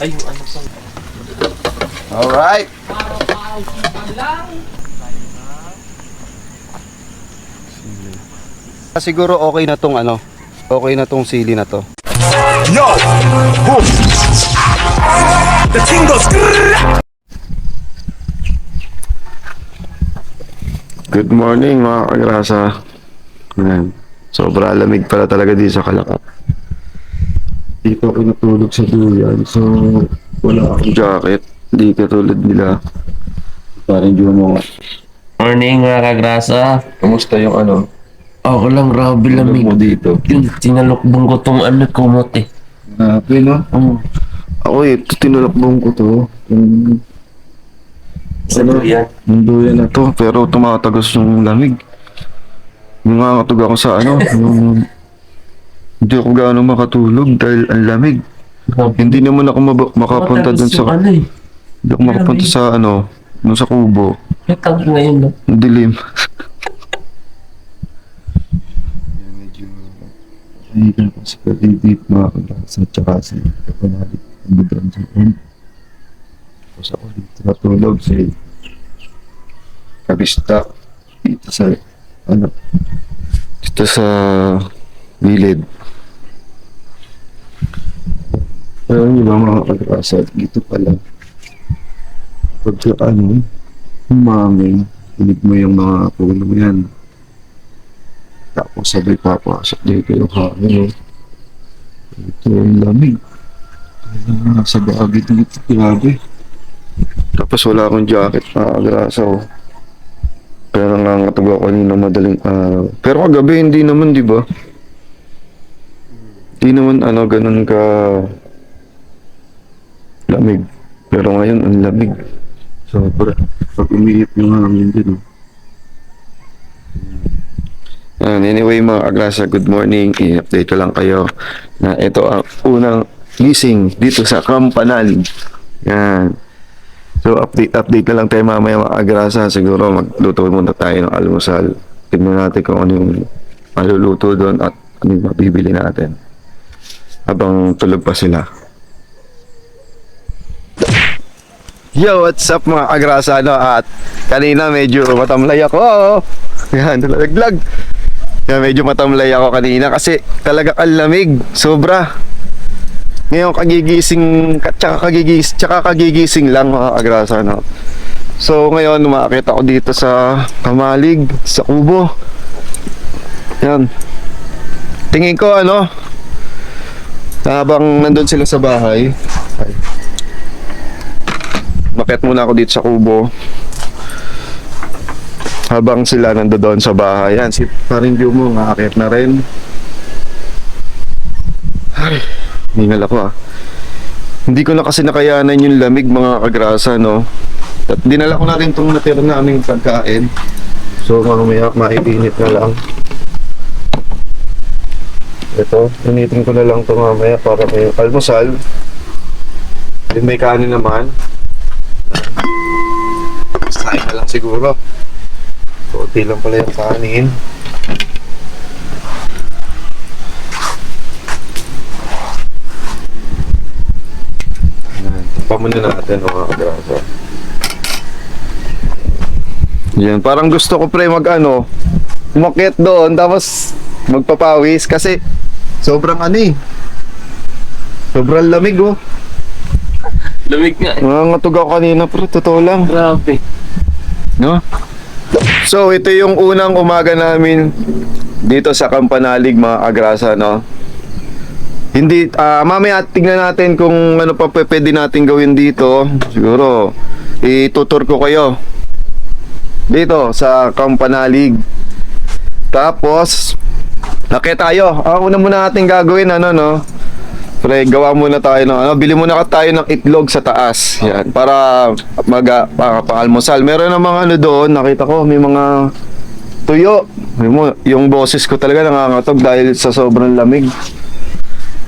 Ay, yung ano pang... Alright! Siguro okay na tong ano. Okay na tong sili na to. Yo! Boom! The king goes... Good morning mga kagrasa. Sobra lamig pala talaga dito sa Kalakap. Dito ako natulog sa duyan. So, wala akong jacket. Di katulad nila. Parang Jumo. Morning mga kagrasa. Kamusta yung ano? Ako lang, grabe Tulog lamig. mo dito. Yun, tinalokbong ko tong ano, kumot eh. Happy no? Um, Ako eh, ito tinulakbong ko to. Yung, sa Ano? yan. yung duyan na to. Pero tumatagos yung lamig. Nangangatog ako sa ano. Yung, hindi ako gaano makatulog dahil ang lamig. Hindi naman ako maba- makapunta dun sa... ano eh. Hindi ako makapunta sa ano, dun sa kubo. May tawag ngayon no? Ang dilim. Medyo kahigan ko sa deep mga kalasa tsaka si Kapanalik ang bigyan sa end. Tapos ako dito natulog sa kabista dito sa ano dito sa gilid. Pero yung iba mga kalasa dito pala pagka ano humangin, hinig mo yung mga puno mo yan. Tapos sabay papasok dito yung hangin. Ito yung lamig. Kaya nasa bagay dito, grabe. Tapos wala akong jacket na agrasa oh. Pero nangangatog ako kanina madaling araw. Pero kagabi hindi naman, di ba? Hindi naman ano, ganun ka lamig. Pero ngayon, ang lamig. Sobra. Pag umiip yung hangin din, oh. Yan, anyway mga agrasa, good morning. I-update ko lang kayo na ito ang unang gising dito sa Kampanal. Yan. So update update na lang tayo mamaya mga agrasa. Siguro magluto muna tayo ng almusal. Tignan natin kung ano yung maluluto doon at ano yung mabibili natin. Habang tulog pa sila. Yo, what's up mga agrasa no? At kanina medyo matamlay ako. Yan, nalaglag. Yan, medyo matamlay ako kanina kasi talaga ang lamig. Sobra. Ngayon kagigising, tsaka kagigising, tsaka kagigising lang mga agrasa no? So ngayon umakit ako dito sa Kamalig, sa Kubo. Yan. Tingin ko ano, habang nandun sila sa bahay, ay, Bakit muna ako dito sa kubo. Habang sila nandoon sa bahay. Yan, si paring mo, nakakit na rin. Ay, hingal ako ah. Hindi ko na kasi nakayanan yung lamig mga kagrasa, no? At dinala ko na rin itong natira naming pagkain. So, mamaya maiinit na lang. Ito, initin ko na lang ito mamaya para may almusal. Then may kanin naman. Siguro. Kunti lang pala yung kanin. Muna natin mga kagrasa. Yan, parang gusto ko pre mag ano, umakyat doon tapos magpapawis kasi sobrang ano eh. Sobrang lamig oh. Lamig nga eh. Nangangatog ako kanina pre, totoo lang. Grabe. No? So, ito yung unang umaga namin dito sa Kampanalig, mga agrasa, no? Hindi, ah mamaya tignan natin kung ano pa pwede natin gawin dito. Siguro, itutur ko kayo. Dito, sa Kampanalig. Tapos, laki tayo. Ang una muna natin gagawin, ano, no? Pre, gawa muna tayo ng ano, bili muna ka tayo ng itlog sa taas. Yan, para mag para pang-almusal. Meron ng mga ano doon, nakita ko may mga tuyo. Yung, mo, yung boses ko talaga nangangatog dahil sa sobrang lamig.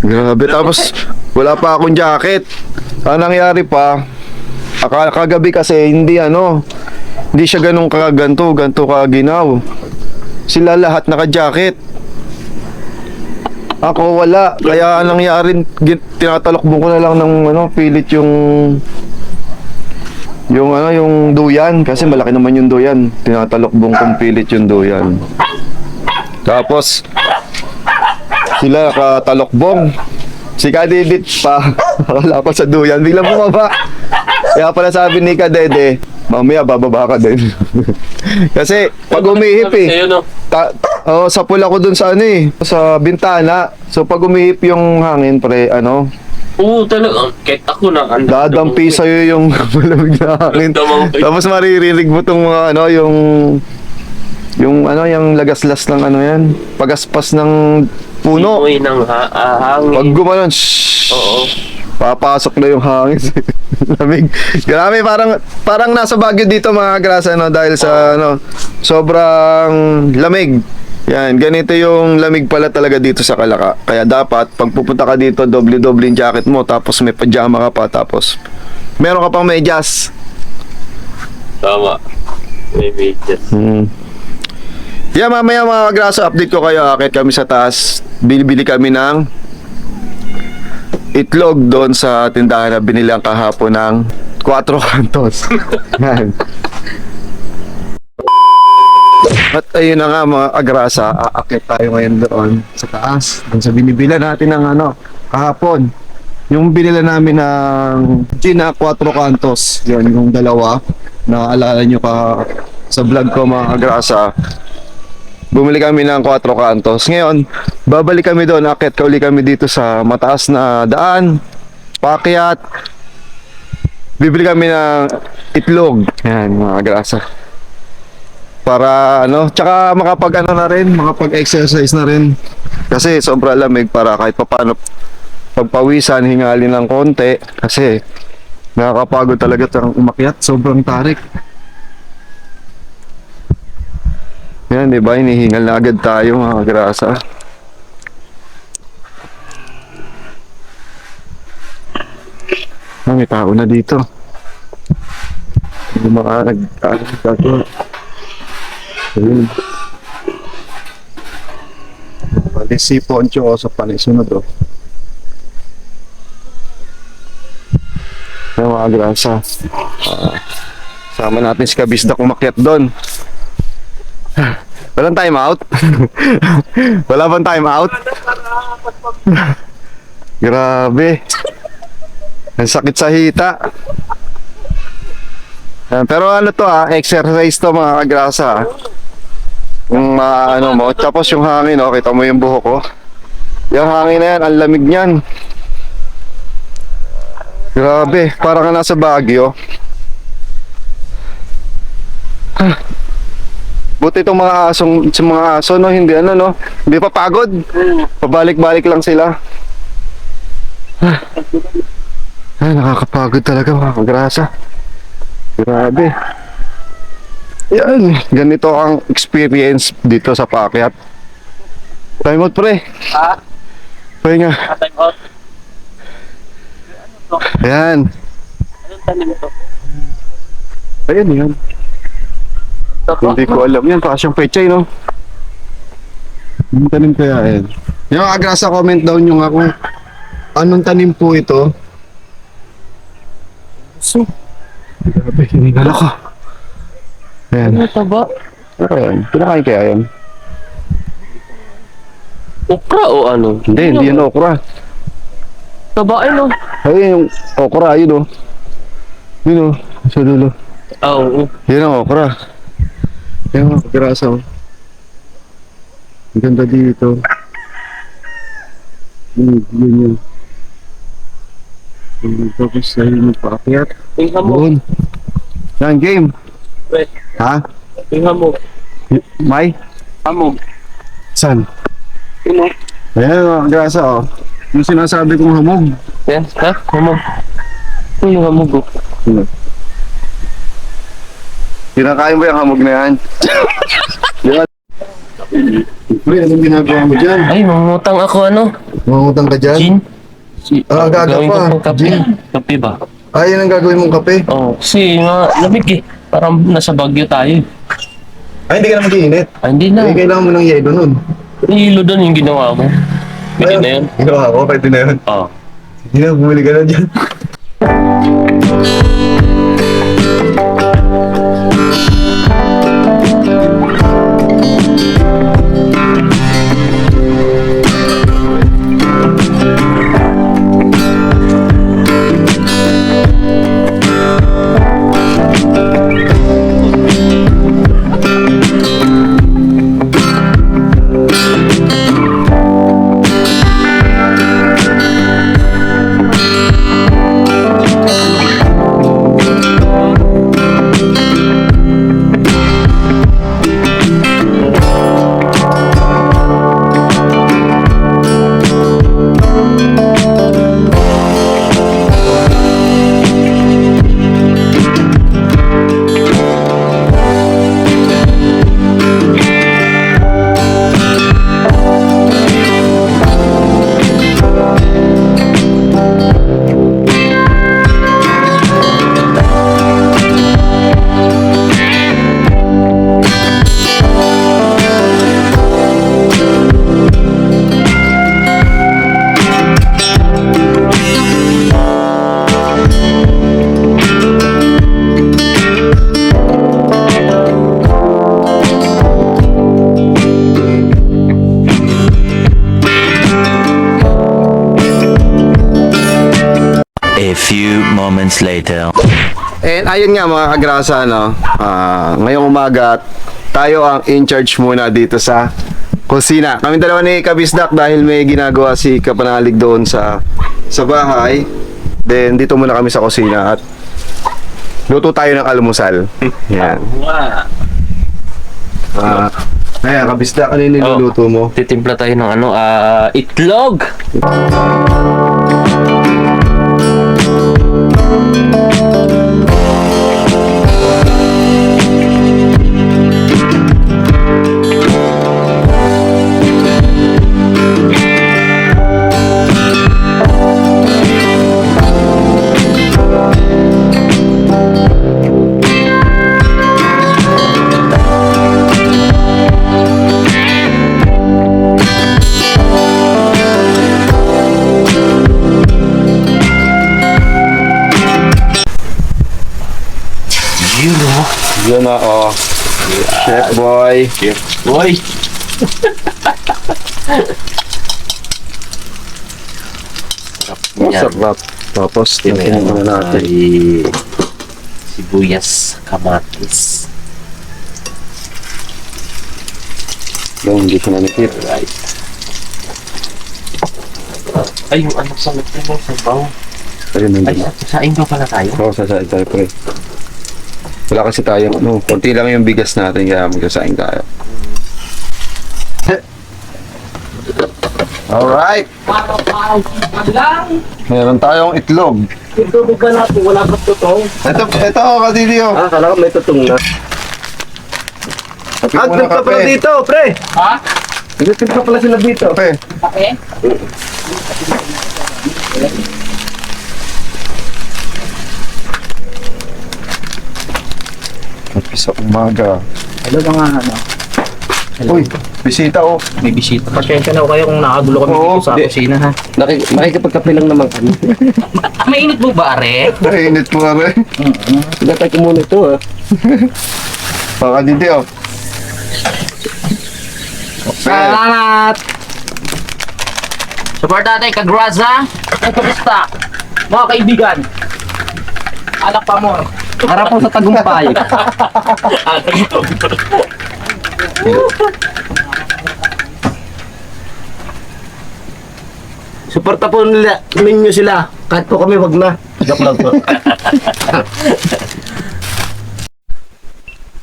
Grabe, tapos wala pa akong jacket. Ang nangyari pa, aka- kagabi kasi hindi ano, hindi siya ganun kaganto, ganto kaginaw. Sila lahat naka-jacket. Ako wala. Kaya anong nangyari, tinatalokbong ko na lang ng ano, pilit yung Yung ano, yung duyan. Kasi malaki naman yung duyan. Tinatalokbong kong pilit yung duyan. Tapos, sila katalokbong. Si Kadidit pa. Ko sa duyan. Biglang bumaba. Kaya pala sabi ni Kadede, mamaya bababa ka din. Kasi pag umihip eh. Ta oh, sa pula ko dun sa ano eh, sa bintana. So pag umihip yung hangin pre, ano, Oo, talaga. Kahit ako na. ang- dadampi sa'yo yung malamig na hangin. Damang- Tapos maririnig mo tong mga ano, yung yung ano, yung lagaslas ng ano yan, pagaspas ng puno. Simoy ng ha- ah, hangin. Pag gumanon, shhh, Oo. papasok na yung hangin. Lamig. Grabe, parang parang nasa Baguio dito mga grasa no dahil sa ano, sobrang lamig. Yan, ganito yung lamig pala talaga dito sa Kalaka. Kaya dapat pag pupunta ka dito, doble-doble yung jacket mo tapos may pajama ka pa tapos meron ka pang medyas. Tama. May medyas. Hmm. Yeah, mamaya mga grasa update ko kayo. Akit kami sa taas. Bili-bili kami ng itlog doon sa tindahan na binili ang kahapon ng 4 kantos. Yan. At ayun na nga mga agrasa, aakit tayo ngayon doon sa taas. Doon sa binibila natin ng ano, kahapon. Yung binila namin ng Gina 4 kantos. Yun, yung dalawa. Naaalala nyo ka sa vlog ko mga agrasa. Bumili kami ng 4 kantos. Ngayon, babalik kami doon. Akit ka uli kami dito sa mataas na daan. Pakyat. Bibili kami ng itlog. Yan, mga grasa. Para ano, tsaka makapag ano na rin, makapag-exercise na rin. Kasi sobra lamig para kahit papano pagpawisan, hingalin ng konti. Kasi nakakapagod talaga itong umakyat. Sobrang tarik. Yan, di ba? Hinihingal na agad tayo mga grasa. Ah, may tao na dito. Hindi maka nag... Ano, gagawa. Ayun. Bali si Poncho o sa panisunod oh. Yung mga grasa. Ah, sama natin si Kabisda kumakyat doon. Walang time out? Wala bang time out? Grabe. Ang sakit sa hita. Pero ano to ah, exercise to mga kagrasa ah. Yung mga ano mo, tapos yung hangin oh, kita mo yung buhok ko. Yung hangin na yan, ang lamig niyan. Grabe, parang nasa Baguio. Buti itong mga asong, sa mga aso, no, hindi ano, no, hindi pa pagod. Pabalik-balik lang sila. Ay, nakakapagod talaga mga kagrasa. Grabe. Yan, ganito ang experience dito sa Pakyat. Time out, pre. Ha? Pahinga. Time out. Ayan. Anong tanim to? Ayan, yan. Hindi ko alam yan. Pasyang pechay, no? Anong tanim kaya yan? Yung agrasa comment down yung ako. Anong tanim po ito? So, grabe, hinigal ako. Ayan. Ano to ba? Ano yan? Pinakain kaya yan? Okra o ano? Hindi, hindi yan okra. Tabain no? Ayun yung okra, yun o. Yun o, sa dulo. Ah, oo. Yan ang okra. Yan ang grasa o. Ang ganda dito. Yun, yun yun. Yun, Tapos ayun yung paakyat. Yung hamog. Doon. Yan, game. Pre, Ha? yung hamog. May? Hamog. San? Yun o. Ayan ang grasa o. Yung sinasabi kong hamog. Yan, ha? Hamog. Ito yung hamog oh. Kinakain mo yung hamog na yan. yan. Pre, anong ginagawa mo dyan? Ay, mamutang ako ano? Mangutang ka dyan? Gin? Si, Ah, gaga gawin pa. ko pang kape. Gin. Kape ba? Ay, yan ang gagawin mong kape. Oo. kasi nga, lamig eh. Parang nasa Baguio tayo. Ay, hindi ka na mag-iinit. Ah, hindi na. Ay, kailangan mo ng yelo nun. Hilo doon yung ginawa mo. Pwede na yun. Ginawa ko, pwede na yun. Oo. Hindi na, bumili ka na dyan. Few moments later. And ayun nga mga kagrasa, no? Ah, ngayong umaga, tayo ang in charge muna dito sa kusina. Kami dalawa ni Kabisdak dahil may ginagawa si Kapanalig doon sa sa bahay. Then dito muna kami sa kusina at luto tayo ng almusal. Yan. Ah, ayan, Kabisdak, ano yung niluluto mo? Titimpla tayo ng ano, ah, itlog. Boy. Boy. Masarap. Tapos, tingnan muna natin. Sibuyas, kamatis. Yung hindi ko nanikit. Right. Ay, yung anak sa loob mo, sabaw. Ayun, Ay, sasain daw pala tayo. Oo, sasain tayo, pre. Wala kasi tayong, ano, konti lang yung bigas natin, kaya magsasain tayo. Alright! Meron tayong itlog. Tubig ka natin, wala pa totoo. Ito, ito, Kadilio. Ah, kala ko may tutong na. Kape muna kape. dito, pre! Ha? Nagtitip ka pala sila dito. Okay. Kape sa umaga. Hello mga ano, Uy, bisita oh. may bisita. Pasensya na ako kayo kung nakagulo kami Oo, dito sa di- kusina ha. Nakik makikipagkape lang naman kami. Mainit mo ba, are? Nainit mo nga rin. Pinatay ko muna ito ah. Baka dito oh. Kape. Salamat! Support natin, kagraza! Ang kamusta? Mga kaibigan! Anak pa mo! Harap po sa tagumpay! Suporta po nila, ninyo sila. Kahit po kami wag na. Joke lang po.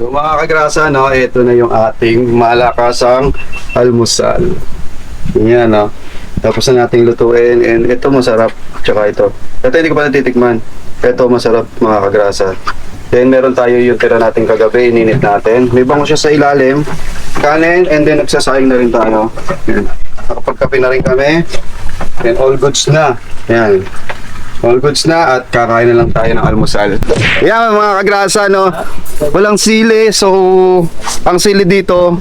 So mga kagrasa, no, ito na yung ating malakasang almusal. Yan, no. Tapos na nating lutuin and ito masarap. Tsaka ito. Ito hindi ko pa natitikman. Ito masarap mga kagrasa. Then meron tayo yung tira natin kagabi, ininit natin. May bango siya sa ilalim. Kanin and then nagsasaing na rin tayo. Yan. Nakapagkape na rin kami. And all goods na. Yan. All goods na at kakain na lang tayo ng almusal. Yan mga kagrasa no. Walang sili so ang sili dito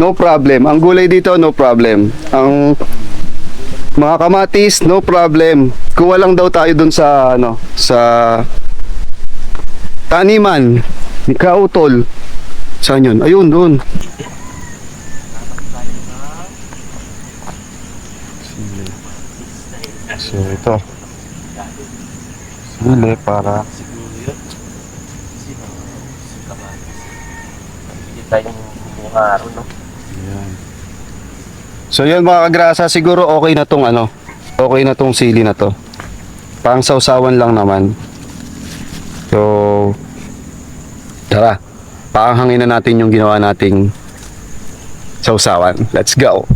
no problem. Ang gulay dito no problem. Ang mga kamatis no problem. Kuha lang daw tayo dun sa ano sa taniman ni Kautol. Saan yun? Ayun doon. So ito. Sili para Hindi tayong bungaro, no? So yun mga kagrasa, siguro okay na tong ano, okay na tong sili na to. Pang sausawan lang naman. So, tara, paanghangin na natin yung ginawa nating sausawan. Let's go!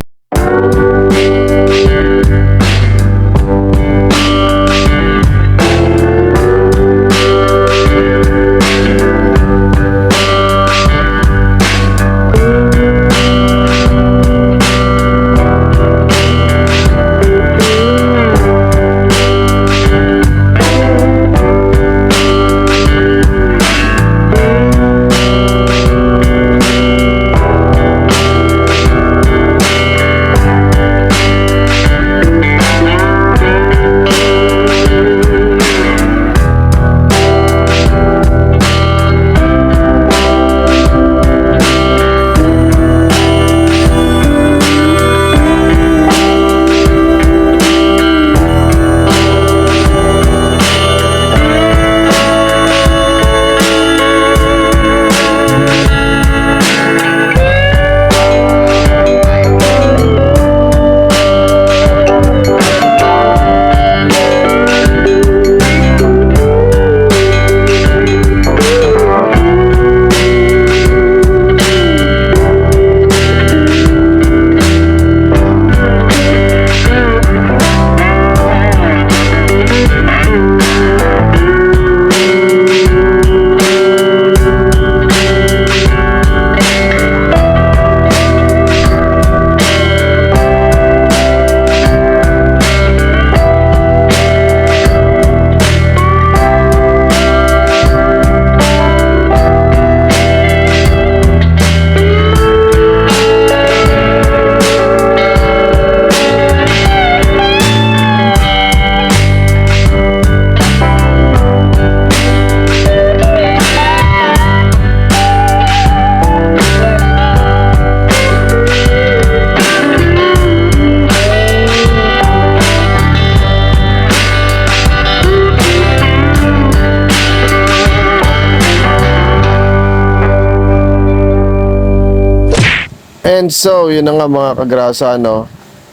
And so, yun na nga mga kagrasa, no?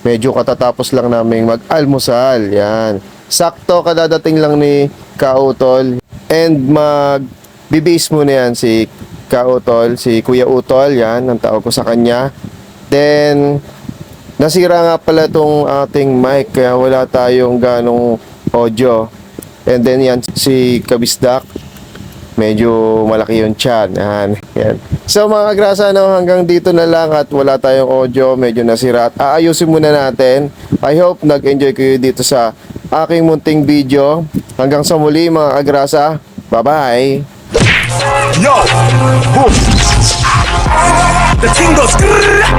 Medyo katatapos lang namin mag-almusal. Yan. Sakto, kadadating lang ni Kautol. And mag bibis muna yan si Kautol, si Kuya Utol. Yan, ang tawag ko sa kanya. Then, nasira nga pala tong ating mic, kaya wala tayong ganong audio. And then yan, si Kabisdak, medyo malaki yung chan. Yan. Yan. So mga kagrasa, no, hanggang dito na lang at wala tayong audio, medyo nasira. At aayusin muna natin. I hope nag-enjoy kayo dito sa aking munting video. Hanggang sa muli mga kagrasa. Bye-bye! Yo! Boom! The thing goes.